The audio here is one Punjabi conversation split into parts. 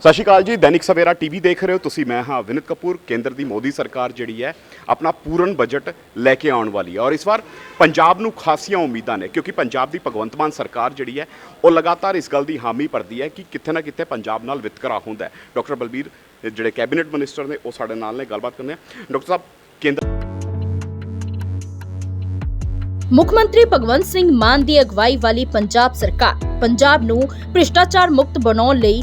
ਸਤਿ ਸ਼੍ਰੀ ਅਕਾਲ ਜੀ, ਦੈਨਿਕ ਸਵੇਰਾ ਟੀਵੀ ਦੇਖ ਰਹੇ ਹੋ ਤੁਸੀਂ, ਮੈਂ ਹਾਂ ਵਿਨਿਤ ਕਪੂਰ, ਕੇਂਦਰ ਦੀ ਮੋਦੀ ਸਰਕਾਰ ਜਿਹੜੀ ਹੈ, ਆਪਣਾ ਪੂਰਨ ਬਜਟ ਲੈ ਕੇ ਆਉਣ ਵਾਲੀ ਹੈ। ਔਰ ਇਸ ਵਾਰ ਪੰਜਾਬ ਨੂੰ ਖਾਸੀਆਂ ਉਮੀਦਾਂ ਨੇ, ਕਿਉਂਕਿ ਪੰਜਾਬ ਦੀ ਭਗਵੰਤ ਮਾਨ ਸਰਕਾਰ ਜਿਹੜੀ ਹੈ, ਉਹ ਲਗਾਤਾਰ ਇਸ ਗੱਲ ਦੀ ਹਾਮੀ ਭਰਦੀ ਹੈ ਕਿ ਕਿਤੇ ਨਾ ਕਿਤੇ ਪੰਜਾਬ ਨਾਲ ਵਿਤਕਰਾ ਹੁੰਦਾ ਹੈ। ਡਾਕਟਰ ਬਲਬੀਰ ਜਿਹੜੇ ਕੈਬਨਿਟ ਮਿਨਿਸਟਰ ਨੇ, ਉਹ ਸਾਡੇ ਨਾਲ ਨੇ, ਗੱਲਬਾਤ ਕਰਨੇ ਡਾਕਟਰ ਸਾਹਿਬ, ਕੇਂਦਰ ਮੁੱਖ ਮੰਤਰੀ ਭਗਵੰਤ ਸਿੰਘ ਮਾਨ ਦੀ ਅਗਵਾਈ ਵਾਲੀ ਪੰਜਾਬ ਸਰਕਾਰ, ਪੰਜਾਬ ਨੂੰ ਭ੍ਰਿਸ਼ਟਾਚਾਰ ਮੁਕਤ ਬਣਾਉਣ ਲਈ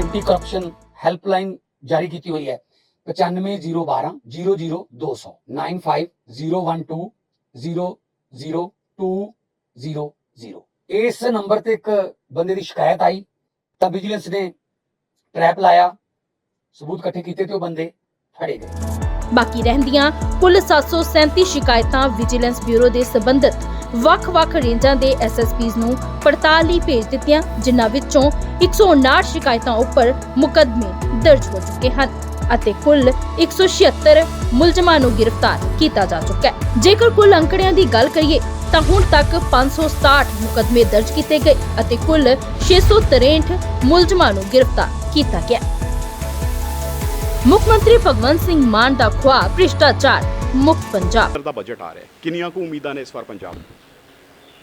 ਐਂਟੀ ਕਰਪਸ਼ਨ ਹੈਲਪਲਾਈਨ ਜਾਰੀ ਕੀਤੀ ਹੋਈ ਹੈ। 95012 00200 9501200200 ਇਸ ਨੰਬਰ ਤੇ ਇੱਕ ਬੰਦੇ ਦੀ ਸ਼ਿਕਾਇਤ ਆਈ, ਤਾਂ ਵਿਜੀਲੈਂਸ ਨੇ ਟ੍ਰੈਪ ਲਾਇਆ, ਸਬੂਤ ਇਕੱਠੇ ਕੀਤੇ ਤੇ ਉਹ ਬੰਦੇ ਫੜੇ ਗਏ। ਬਾਕੀ ਰਹਿੰਦੀਆਂ ਕੁੱਲ 737 ਸ਼ਿਕਾਇਤਾਂ ਵਿਜੀਲੈਂਸ ਬਿਊਰੋ ਦੇ ਸਬੰਧਤ। ਵੱਖ-ਵੱਖ ਰੇਂਜਾਂ ਦੇ ਐਸਐਸਪੀਜ਼ ਨੂੰ ਪੜਤਾਲ ਲਈ ਭੇਜ ਦਿੱਤੀਆਂ, ਜਿਨ੍ਹਾਂ ਵਿੱਚੋਂ 159 ਸ਼ਿਕਾਇਤਾਂ ਉੱਪਰ ਮੁਕੱਦਮੇ ਦਰਜ ਹੋ ਚੁੱਕੇ ਹਨ ਅਤੇ ਕੁੱਲ 176 ਮੁਲਜ਼ਮਾਂ ਨੂੰ ਗ੍ਰਿਫਤਾਰ ਕੀਤਾ ਜਾ ਚੁੱਕਾ ਹੈ। ਜੇਕਰ ਕੁੱਲ ਅੰਕੜਿਆਂ ਦੀ ਗੱਲ ਕਰੀਏ, ਤਾਂ ਹੁਣ ਤੱਕ 567 ਮੁਕੱਦਮੇ ਦਰਜ ਕੀਤੇ ਗਏ ਅਤੇ ਕੁੱਲ 663 ਮੁਲਜ਼ਮਾਂ ਨੂੰ ਗ੍ਰਿਫਤਾਰ ਕੀਤਾ ਗਿਆ। ਮੁੱਖ ਮੰਤਰੀ ਭਗਵੰਤ ਸਿੰਘ ਮਾਨ ਦਾ ਖੁਆਬ ਭ੍ਰਿਸ਼ਟਾਚਾਰ ਮੁਕਤ ਪੰਜਾਬ। ਦਾ ਬਜਟ ਆ ਰਿਹਾ ਹੈ। ਕਿੰਨੀਆਂ ਕੁ ਉਮੀਦਾਂ ਨੇ ਇਸ ਵਾਰ ਪੰਜਾਬ ਨੂੰ?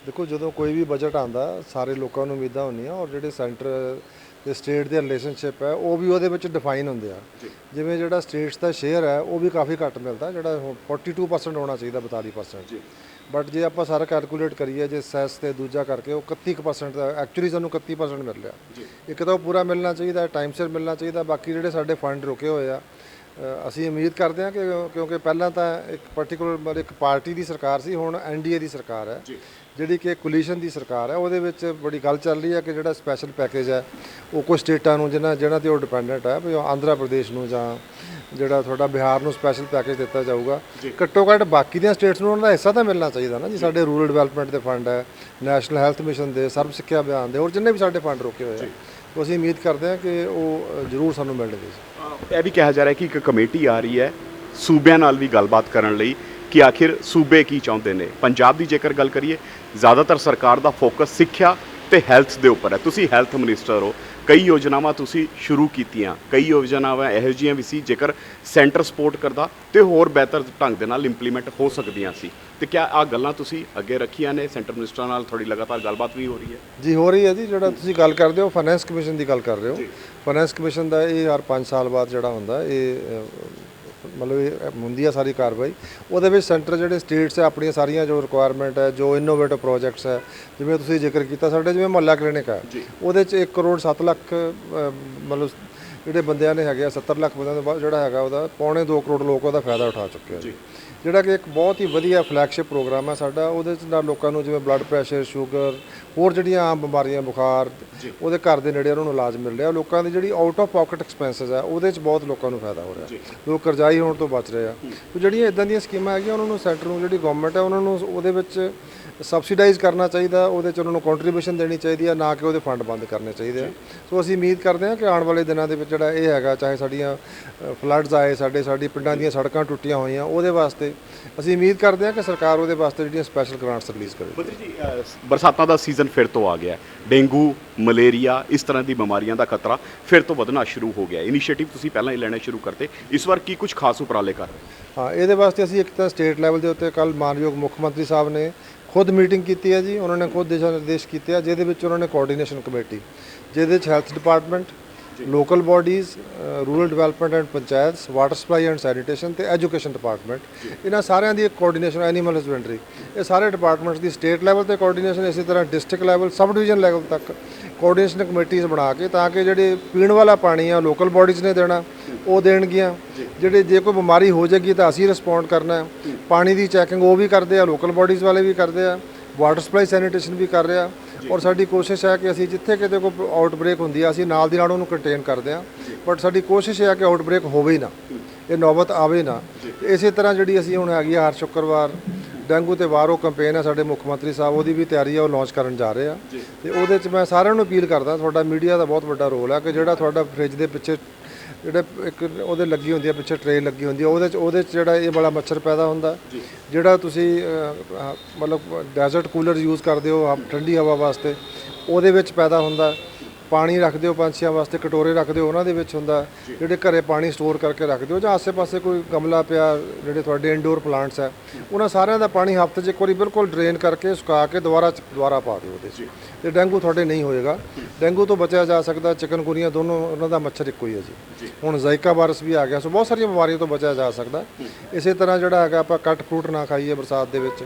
ਦੇਖੋ ਜਦੋਂ ਕੋਈ ਵੀ ਬਜਟ ਆਂਦਾ ਸਾਰੇ ਲੋਕਾਂ ਨੂੰ ਉਮੀਦਾਂ ਹੁੰਦੀਆਂ ਔਰ ਜਿਹੜੇ ਸੈਂਟਰ ਤੇ ਸਟੇਟ ਦੇ ਰਿਲੇਸ਼ਨਸ਼ਿਪ ਹੈ ਉਹ ਵੀ ਉਹਦੇ ਵਿੱਚ ਡਿਫਾਈਨ ਹੁੰਦੇ ਆ। ਜਿਵੇਂ ਜਿਹੜਾ ਸਟੇਟਸ ਦਾ ਸ਼ੇਅਰ ਹੈ ਉਹ ਵੀ ਕਾਫੀ ਘੱਟ ਮਿਲਦਾ ਜਿਹੜਾ ਹੁਣ 42% ਹੋਣਾ ਚਾਹੀਦਾ 42% ਜੀ। ਬਟ ਜੇ ਆਪਾਂ ਸਾਰਾ ਕੈਲਕੂਲੇਟ ਕਰੀਏ ਜੇ ਸੈਸ ਤੇ ਦੂਜਾ ਕਰਕੇ ਉਹ 31% ਦਾ ਐਕਚੁਅਲੀ ਸਾਨੂੰ 31% ਮਿਲ ਰਿਹਾ। ਇੱਕ ਤਾਂ ਉਹ ਪੂਰਾ ਮਿਲਣਾ ਚਾਹੀਦਾ ਟਾਈਮ ਸਿਰ ਮਿਲਣਾ ਚਾਹੀਦਾ ਬਾਕੀ ਜਿਹੜੇ ਸਾਡੇ ਫੰਡ ਰੁਕੇ ਹੋਏ ਆ ਅਸੀਂ ਉਮੀਦ ਕਰਦੇ ਹਾਂ ਕਿ ਕਿਉਂਕਿ ਪਹਿਲਾਂ ਤਾਂ ਇੱਕ ਪਾਰਟਿਕੂਲਰ ਇੱਕ ਪਾਰਟੀ ਦੀ ਸਰਕਾਰ ਸੀ ਹੁਣ ਐਨਡੀਏ ਦੀ ਸਰਕਾਰ ਹੈ। ਜਿਹੜੀ ਕਿ ਕੋਲੀਸ਼ਨ ਦੀ ਸਰਕਾਰ ਹੈ ਉਹਦੇ ਵਿੱਚ ਬੜੀ ਗੱਲ ਚੱਲ ਰਹੀ ਹੈ ਕਿ ਜਿਹੜਾ ਸਪੈਸ਼ਲ ਪੈਕੇਜ ਹੈ ਉਹ ਕੁਝ ਸਟੇਟਾਂ ਨੂੰ ਜਿਹਨਾਂ ਜਿਹਨਾਂ ਤੇ ਉਹ ਡਿਪੈਂਡੈਂਟ ਹੈ ਵੀ ਉਹ ਆਂਧਰਾ ਪ੍ਰਦੇਸ਼ ਨੂੰ ਜਾਂ ਜਿਹੜਾ ਤੁਹਾਡਾ ਬਿਹਾਰ ਨੂੰ ਸਪੈਸ਼ਲ ਪੈਕੇਜ ਦਿੱਤਾ ਜਾਊਗਾ। ਘੱਟੋ ਘੱਟ ਬਾਕੀ ਦੀਆਂ ਸਟੇਟਸ ਨੂੰ ਉਹਨਾਂ ਦਾ ਹਿੱਸਾ ਤਾਂ ਮਿਲਣਾ ਚਾਹੀਦਾ ਨਾ। ਜੀ ਸਾਡੇ ਰੂਰਲ ਡਿਵੈਲਪਮੈਂਟ ਦੇ ਫੰਡ ਹੈ ਨੈਸ਼ਨਲ ਹੈਲਥ ਮਿਸ਼ਨ ਦੇ ਸਰਵ ਸਿੱਖਿਆ ਅਭਿਆਨ ਦੇ ਹੋਰ ਜਿੰਨੇ ਵੀ ਸਾਡੇ ਫੰਡ ਰੋਕੇ ਹੋਏ ਆ। ਉਹ ਅਸੀਂ ਉਮੀਦ ਕਰਦੇ ਹਾਂ ਕਿ ਉਹ ਜ਼ਰੂਰ ਸਾਨੂੰ ਮਿਲਣਗੇ ਜੀ। ਇਹ ਵੀ ਕਿਹਾ ਜਾ ਰਿਹਾ ਕਿ ਇੱਕ ਕਮੇਟੀ ਆ ਰਹੀ ਹੈ ਸੂਬਿਆਂ ਨਾਲ ਵੀ ਗੱਲਬਾਤ ਕਰਨ ਲਈ ਕਿ ਆਖਿਰ ਸੂਬੇ ਕੀ ਚਾਹੁੰਦੇ ਨੇ। ਪੰਜਾਬ ਦੀ ਜੇਕਰ ਗੱਲ ਕਰੀਏ, ਜ਼ਿਆਦਾਤਰ ਸਰਕਾਰ ਦਾ ਫੋਕਸ ਸਿੱਖਿਆ ਤੇ ਹੈਲਥ ਦੇ ਉੱਪਰ ਹੈ। ਤੁਸੀਂ ਹੈਲਥ ਮਿਨਿਸਟਰ ਹੋ, ਕਈ ਯੋਜਨਾਵਾਂ ਤੁਸੀਂ ਸ਼ੁਰੂ ਕੀਤੀਆਂ। ਕਈ ਯੋਜਨਾਵਾਂ ਇਹੋ ਜਿਹੀਆਂ ਵੀ ਸੀ ਜੇਕਰ ਸੈਂਟਰ ਸਪੋਰਟ ਕਰਦਾ ਤੇ ਹੋਰ ਬਿਹਤਰ ਢੰਗ ਦੇ ਨਾਲ ਇੰਪਲੀਮੈਂਟ ਹੋ ਸਕਦੀਆਂ ਸੀ। ਤੇ ਕਿਆ ਆ ਗੱਲਾਂ ਤੁਸੀਂ ਅੱਗੇ ਰੱਖੀਆਂ ਨੇ? ਸੈਂਟਰ ਮਿਨਿਸਟਰਾਂ ਨਾਲ ਥੋੜੀ ਲਗਾਤਾਰ ਗੱਲਬਾਤ ਵੀ ਹੋ ਰਹੀ ਹੈ। ਜੀ ਹੋ ਰਹੀ ਹੈ ਜੀ ਜਿਹੜਾ ਤੁਸੀਂ ਗੱਲ ਕਰਦੇ ਹੋ ਫਾਈਨੈਂਸ ਕਮਿਸ਼ਨ ਦੀ ਗੱਲ ਕਰ ਰਹੇ ਹੋ। ਫਾਈਨੈਂਸ ਕਮਿਸ਼ਨ ਦਾ ਇਹ ਹਰ 5 ਸਾਲ ਬਾਅਦ ਜਿਹੜਾ ਹੁੰਦਾ ਇਹ ਮਤਲਬ ਇਹ ਹੁੰਦੀ ਆ ਸਾਰੀ ਕਾਰਵਾਈ। ਉਹਦੇ ਵਿੱਚ ਸੈਂਟਰ ਜਿਹੜੇ ਸਟੇਟਸ ਹੈ ਆਪਣੀਆਂ ਸਾਰੀਆਂ ਜੋ ਰਿਕੁਆਇਰਮੈਂਟ ਹੈ ਜੋ ਇਨੋਵੇਟਿਵ ਪ੍ਰੋਜੈਕਟਸ ਹੈ ਜਿਵੇਂ ਤੁਸੀਂ ਜ਼ਿਕਰ ਕੀਤਾ ਸਾਡੇ ਜਿਵੇਂ ਮੁਹੱਲਾ ਕਲੀਨਿਕ ਹੈ ਉਹਦੇ ਚ 1 ਕਰੋੜ 7 ਲੱਖ ਮਤਲਬ ਜਿਹੜੇ ਬੰਦਿਆਂ ਨੇ ਹੈਗੇ ਆ 70 ਲੱਖ ਬੰਦਿਆਂ ਦਾ ਬਾਅਦ ਜਿਹੜਾ ਹੈਗਾ ਉਹਦਾ ਪੌਣੇ 2 ਕਰੋੜ ਲੋਕ ਉਹਦਾ ਫਾਇਦਾ ਉਠਾ ਚੁੱਕੇ ਆ ਜੀ। ਜਿਹੜਾ ਕਿ ਇੱਕ ਬਹੁਤ ਹੀ ਵਧੀਆ ਫਲੈਗਸ਼ਿਪ ਪ੍ਰੋਗਰਾਮ ਹੈ ਸਾਡਾ ਉਹਦੇ ਚ ਨਾਲ ਲੋਕਾਂ ਨੂੰ ਜਿਵੇਂ ਬਲੱਡ ਪ੍ਰੈਸ਼ਰ ਸ਼ੂਗਰ ਹੋਰ ਜਿਹੜੀਆਂ ਆਮ ਬਿਮਾਰੀਆਂ ਬੁਖਾਰ ਉਹਦੇ ਘਰ ਦੇ ਨੇੜੇ ਉਹਨਾਂ ਨੂੰ ਇਲਾਜ ਮਿਲ ਰਿਹਾ। ਲੋਕਾਂ ਦੀ ਜਿਹੜੀ ਆਊਟ ਆਫ ਪਾਕਟ ਐਕਸਪੈਂਸਸ ਹੈ ਉਹਦੇ ਚ ਬਹੁਤ ਲੋਕਾਂ ਨੂੰ ਫਾਇਦਾ ਹੋ ਰਿਹਾ। ਲੋਕ ਕਰਜ਼ਾਈ ਹੋਣ ਤੋਂ ਬਚ ਰਹੇ ਆ। ਤੇ ਜਿਹੜੀਆਂ ਇਦਾਂ ਦੀਆਂ ਸਕੀਮਾਂ ਹੈਗੀਆਂ ਉਹਨਾਂ ਨੂੰ ਸੈਂਟਰ ਨੂੰ ਜਿਹੜੀ ਗਵਰਨਮੈਂਟ ਹੈ ਉਹਨਾਂ ਨੂੰ ਉਹਦੇ ਵਿੱਚ ਸਬਸਿਡਾਈਜ਼ ਕਰਨਾ ਚਾਹੀਦਾ ਉਹਦੇ ਚ ਉਹਨਾਂ ਨੂੰ ਕੰਟਰੀਬਿਊਸ਼ਨ ਦੇਣੀ ਚਾਹੀਦੀ ਹੈ ਨਾ ਕਿ ਉਹਦੇ ਫੰਡ ਬੰਦ ਕਰਨੇ ਚਾਹੀਦੇ ਆ। ਸੋ ਅਸੀਂ ਉਮੀਦ ਕਰਦੇ ਹਾਂ ਕਿ ਆਉਣ ਵਾਲੇ ਦਿਨਾਂ ਦੇ ਵਿੱਚ ਜਿਹੜਾ ਇਹ ਹੈਗਾ ਚਾਹੇ ਸਾਡੀਆਂ ਫਲੱਡਸ ਆਏ ਸਾਡੇ ਸਾਡੀ ਪਿੰਡਾਂ ਦੀਆਂ ਸੜਕਾਂ ਟੁੱਟੀਆਂ ਹੋਈਆਂ ਉਹਦੇ ਵਾਸਤੇ ਅਸੀਂ ਉਮੀਦ ਕਰਦੇ ਹਾਂ ਕਿ ਸਰਕਾਰ ਉਹਦੇ ਵਾਸਤੇ ਜਿਹੜੀਆਂ ਸਪੈਸ਼ਲ ਗ੍ਰਾਂਟਸ ਰਿਲੀਜ਼ ਕਰੇ। ਮੰਤਰੀ ਜੀ ਅ, ਬਰਸਾਤਾਂ ਦਾ ਸੀਜ਼ਨ ਫਿਰ ਤੋਂ ਆ ਗਿਆ ਹੈ। ਡੇਂਗੂ ਮਲੇਰੀਆ ਇਸ ਤਰ੍ਹਾਂ ਦੀ ਬਿਮਾਰੀਆਂ ਦਾ ਖਤਰਾ ਫਿਰ ਤੋਂ ਵਧਣਾ ਸ਼ੁਰੂ ਹੋ ਗਿਆ ਇਨੀਸ਼ੀਏਟਿਵ ਤੁਸੀਂ ਪਹਿਲਾਂ ਹੀ ਲੈਣੇ ਸ਼ੁਰੂ ਕਰਤੇ। ਇਸ ਵਾਰ ਕੀ ਕੁਝ ਖਾਸ ਉਪਰਾਲੇ ਕਰ ਰਹੇ ਹੋ? ਹਾਂ ਇਹਦੇ ਵਾਸਤੇ ਅਸੀਂ ਇੱਕ ਤਾਂ ਸਟੇਟ ਲੈਵਲ ਦੇ ਉੱਤੇ ਕੱਲ ਮਾਨਯੋਗ ਮੁੱਖ ਮੰਤਰੀ ਸਾਹਿਬ ਨੇ ਖੁਦ ਮੀਟਿੰਗ ਕੀਤੀ ਹੈ ਜੀ ਉਹਨਾਂ ਨੇ ਖੁਦ ਦਿਸ਼ਾ ਨਿਰਦੇਸ਼ ਕੀਤੇ ਆ ਜਿਹਦੇ ਵਿੱਚ ਉਹਨਾਂ ਨੇ ਕੋਆਰਡੀਨੇਸ਼ਨ ਕਮੇਟੀ ਜਿਹਦੇ ਵਿੱਚ health department local bodies rural development and panchayats water supply and sanitation ਤੇ ਐਜੂਕੇਸ਼ਨ ਡਿਪਾਰਟਮੈਂਟ ਇਹਨਾਂ ਸਾਰਿਆਂ ਦੀ ਇੱਕ ਕੋਆਰਡੀਨੇਸ਼ਨ ਐਨੀਮਲ ਹਸਬੈਂਡਰੀ ਇਹ ਸਾਰੇ ਡਿਪਾਰਟਮੈਂਟਸ ਦੀ ਸਟੇਟ ਲੈਵਲ ਤੇ ਕੋਆਰਡੀਨੇਸ਼ਨ ਇਸੇ ਤਰ੍ਹਾਂ district level sub division level ਤੱਕ ਕੋਆਰਡੀਨੇਸ਼ਨ ਕਮੇਟੀਆਂ ਬਣਾ ਕੇ ਤਾਂ ਕਿ ਜਿਹੜੇ ਪੀਣ ਵਾਲਾ ਪਾਣੀ ਆ ਲੋਕਲ ਬਾਡੀਜ਼ ਨੇ ਦੇਣਾ ਉਹ ਦੇਣਗੀਆਂ। ਜਿਹੜੇ ਜੇ ਕੋਈ ਬਿਮਾਰੀ ਹੋ ਜਾਏਗੀ ਤਾਂ ਅਸੀਂ ਰਿਸਪੌਂਡ ਕਰਨਾ ਹੈ। ਪਾਣੀ ਦੀ ਚੈਕਿੰਗ ਉਹ ਵੀ ਕਰਦੇ ਆ ਲੋਕਲ ਬਾਡੀਜ਼ ਵਾਲੇ ਵੀ ਕਰਦੇ ਆ ਵਾਟਰ ਸਪਲਾਈ ਸੈਨੀਟੇਸ਼ਨ ਵੀ ਕਰ ਰਿਹਾ। ਔਰ ਸਾਡੀ ਕੋਸ਼ਿਸ਼ ਹੈ ਕਿ ਅਸੀਂ ਜਿੱਥੇ ਕਿਤੇ ਕੋਈ ਆਊਟਬ੍ਰੇਕ ਹੁੰਦੀ ਹੈ ਅਸੀਂ ਨਾਲ ਦੀ ਨਾਲ ਉਹਨੂੰ ਕੰਟੇਨ ਕਰਦੇ ਹਾਂ ਬਟ ਸਾਡੀ ਕੋਸ਼ਿਸ਼ ਇਹ ਹੈ ਕਿ ਆਊਟਬ੍ਰੇਕ ਹੋਵੇ ਹੀ ਨਾ। ਇਹ ਨੌਬਤ ਆਵੇ ਨਾ। ਇਸੇ ਤਰ੍ਹਾਂ ਜਿਹੜੀ ਅਸੀਂ ਹੁਣ ਹੈਗੀ ਆ ਹਰ ਸ਼ੁੱਕਰਵਾਰ ਡੈਂਗੂ ਤੇ ਵਾਰੋ ਕੈਂਪੇਨ ਹੈ ਸਾਡੇ ਮੁੱਖ ਮੰਤਰੀ ਸਾਹਿਬ ਉਹਦੀ ਵੀ ਤਿਆਰੀ ਹੈ ਉਹ ਲਾਂਚ ਕਰਨ ਜਾ ਰਹੇ ਆ। ਤੇ ਉਹਦੇ 'ਚ ਮੈਂ ਸਾਰਿਆਂ ਨੂੰ ਅਪੀਲ ਕਰਦਾ ਤੁਹਾਡਾ ਮੀਡੀਆ ਦਾ ਬਹੁਤ ਵੱਡਾ ਰੋਲ ਹੈ ਕਿ ਜਿਹੜਾ ਤੁਹਾਡਾ ਫ੍ਰਿਜ ਦੇ ਪਿੱਛੇ ਜਿਹੜੇ ਇੱਕ ਉਹਦੇ ਲੱਗੀ ਹੁੰਦੀ ਹੈ ਪਿੱਛੇ ਟ੍ਰੇ ਲੱਗੀ ਹੁੰਦੀ ਹੈ ਉਹਦੇ 'ਚ ਉਹਦੇ 'ਚ ਜਿਹੜਾ ਇਹ ਬੜਾ ਮੱਛਰ ਪੈਦਾ ਹੁੰਦਾ। ਜਿਹੜਾ ਤੁਸੀਂ ਅਹ, ਮਤਲਬ ਡੈਜ਼ਰਟ ਕੂਲਰ ਯੂਜ਼ ਕਰਦੇ ਹੋ ਆਪ ਠੰਡੀ ਹਵਾ ਵਾਸਤੇ ਉਹਦੇ ਵਿੱਚ ਪੈਦਾ ਹੁੰਦਾ। ਪਾਣੀ ਰੱਖਦੇ ਹੋ ਪੰਛੀਆਂ ਵਾਸਤੇ ਕਟੋਰੇ ਰੱਖਦੇ ਹੋ ਉਹਨਾਂ ਦੇ ਵਿੱਚ ਹੁੰਦਾ ਜਿਹੜੇ ਘਰੇ ਪਾਣੀ ਸਟੋਰ ਕਰਕੇ ਰੱਖਦੇ ਹੋ ਜਾਂ ਆਸੇ-ਪਾਸੇ ਕੋਈ ਗਮਲਾ ਪਿਆ ਜਿਹੜੇ ਤੁਹਾਡੇ ਇਨਡੋਰ ਪਲਾਂਟਸ ਹੈ ਉਹਨਾਂ ਸਾਰਿਆਂ ਦਾ ਪਾਣੀ ਹਫ਼ਤੇ 'ਚ ਇੱਕ ਵਾਰੀ ਬਿਲਕੁਲ ਡਰੇਨ ਕਰਕੇ ਸੁਕਾ ਕੇ ਦੁਬਾਰਾ ਦੁਬਾਰਾ ਪਾ ਦਿਓ ਉਹਦੇ 'ਚ। ਤੇ ਡੇਂਗੂ ਤੁਹਾਡੇ ਨਹੀਂ ਹੋਏਗਾ। ਡੇਂਗੂ ਤੋਂ ਬਚਿਆ ਜਾ ਸਕਦਾ ਚਿਕਨਗੁਨੀਆ ਦੋਨੋਂ ਉਹਨਾਂ ਦਾ ਮੱਛਰ ਇੱਕੋ ਹੀ ਹੈ ਜੀ। ਹੁਣ ਜ਼ਾਈਕਾ ਵਾਇਰਸ ਵੀ ਆ ਗਿਆ ਸੋ ਬਹੁਤ ਸਾਰੀਆਂ ਬਿਮਾਰੀਆਂ ਤੋਂ ਬਚਿਆ ਜਾ ਸਕਦਾ। ਇਸੇ ਤਰ੍ਹਾਂ ਜਿਹੜਾ ਹੈਗਾ ਆਪਾਂ ਕੱਟ ਫਰੂਟ ਨਾ ਖਾਈਏ ਬਰਸਾਤ ਦੇ ਵਿੱਚ।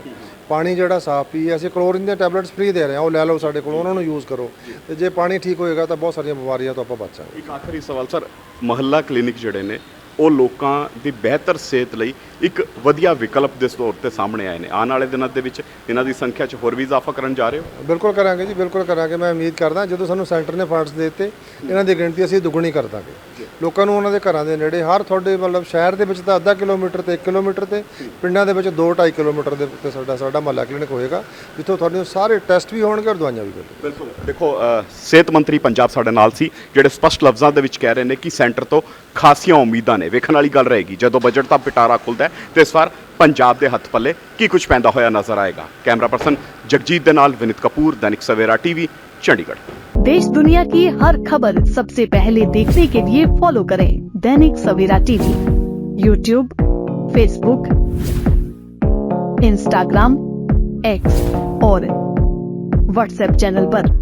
ਪਾਣੀ ਜਿਹੜਾ ਸਾਫ਼ ਪੀਏ ਅਸੀਂ ਕਲੋਰੀਨ ਦੀਆਂ ਟੈਬਲੇਟਸ ਫ੍ਰੀ ਦੇ ਰਹੇ ਹਾਂ ਉਹ ਲੈ ਲਓ ਸਾਡੇ ਕੋਲ ਉਹਨਾਂ ਨੂੰ ਯੂਜ਼ ਕਰੋ। ਤੇ ਜੇ ਪਾਣੀ ਠੀਕ ਹੋਏਗਾ ਤਾਂ ਬਹੁਤ ਸਾਰੀਆਂ ਬਿਮਾਰੀਆਂ ਤੋਂ ਆਪਾਂ ਬਚ ਜਾਵਾਂਗੇ ਇੱਕ ਆਖਰੀ ਸਵਾਲ, ਸਰ, ਮਹੱਲਾ ਕਲੀਨਿਕ ਜਿਹੜੇ ਨੇ ਉਹ ਲੋਕਾਂ ਦੀ ਬਿਹਤਰ ਸਿਹਤ ਲਈ ਇੱਕ ਵਧੀਆ ਵਿਕਲਪ ਦੇ ਤੌਰ ਤੇ ਸਾਹਮਣੇ ਆਏ ਨੇ। ਆਉਣ ਵਾਲੇ ਦਿਨਾਂ ਦੇ ਵਿੱਚ ਇਹਨਾਂ ਦੀ ਸੰਖਿਆ 'ਚ ਹੋਰ ਵੀ ਇਜ਼ਾਫਾ ਕਰਨ ਜਾ ਰਹੇ ਹੋ? ਬਿਲਕੁਲ ਕਰਾਂਗੇ ਜੀ ਬਿਲਕੁਲ ਕਰਾਂਗੇ। ਮੈਂ ਉਮੀਦ ਕਰਦਾ ਜਦੋਂ ਸਾਨੂੰ ਸੈਂਟਰ ਨੇ ਫੰਡਸ ਦੇ ਦਿੱਤੇ ਇਹਨਾਂ ਦੀ ਗਿਣਤੀ ਅਸੀਂ ਦੁੱਗਣੀ ਕਰ ਦਾਂਗੇ। ਲੋਕਾਂ ਨੂੰ ਉਹਨਾਂ ਦੇ ਘਰਾਂ ਦੇ ਨੇੜੇ ਹਰ ਤੁਹਾਡੇ ਮਤਲਬ ਸ਼ਹਿਰ ਦੇ ਵਿੱਚ ਤਾਂ ਅੱਧਾ ਕਿਲੋਮੀਟਰ ਤੇ 1 ਕਿਲੋਮੀਟਰ ਤੇ ਪਿੰਡਾਂ ਦੇ ਵਿੱਚ 2.5 ਕਿਲੋਮੀਟਰ ਦੇ ਉੱਤੇ ਸਾਡਾ ਸਾਡਾ ਮਹੱਲਾ ਕਲੀਨਿਕ ਹੋਏਗਾ ਜਿੱਥੋਂ ਤੁਹਾਨੂੰ ਸਾਰੇ ਟੈਸਟ ਵੀ ਹੋਣਗੇ ਔਰ ਦਵਾਈਆਂ ਵੀ ਮਿਲਣਗੀਆਂ। ਬਿਲਕੁਲ। ਦੇਖੋ ਸਿਹਤ ਮੰਤਰੀ ਪੰਜਾਬ ਸਾਡੇ ਨਾਲ ਸੀ ਜਿਹੜੇ ਸਪਸ਼ਟ ਲਫ਼ਜ਼ਾਂ ਦੇ ਵਿੱਚ ਕਹਿ ਰਹੇ ਨੇ ਕਿ ਸੈਂਟਰ ਤੋਂ ਖਾਸੀਆਂ ਉਮੀਦਾਂ ਨੇ ਵੇਖਣ ਵਾਲੀ ਗੱਲ ਰਹੇਗੀ ਜਦੋਂ ਬਜਟ ਦਾ ਪਿਟਾਰਾ ਖੁੱਲਦਾ ਹੈ ਤੇ ਇਸ ਵਾਰ ਪੰਜਾਬ ਦੇ ਹੱਥ ਪੱਲੇ ਕੀ ਕੁਝ ਪੈਂਦਾ ਹੋਇਆ ਨਜ਼ਰ ਆਏਗਾ ਕੈਮਰਾ ਪਰਸਨ ਜਗਜੀਤ ਦੇ ਨਾਲ ਵਿਨਿਤ ਕਪੂਰ ਦੈਨਿਕ ਸਵੇਰਾ ਟੀਵੀ ਚੰਡੀਗੜ੍ਹ देश दुनिया की हर खबर सबसे पहले देखने के लिए फॉलो करें Dainik Savera TV YouTube Facebook Instagram X और व्हाट्सएप चैनल पर।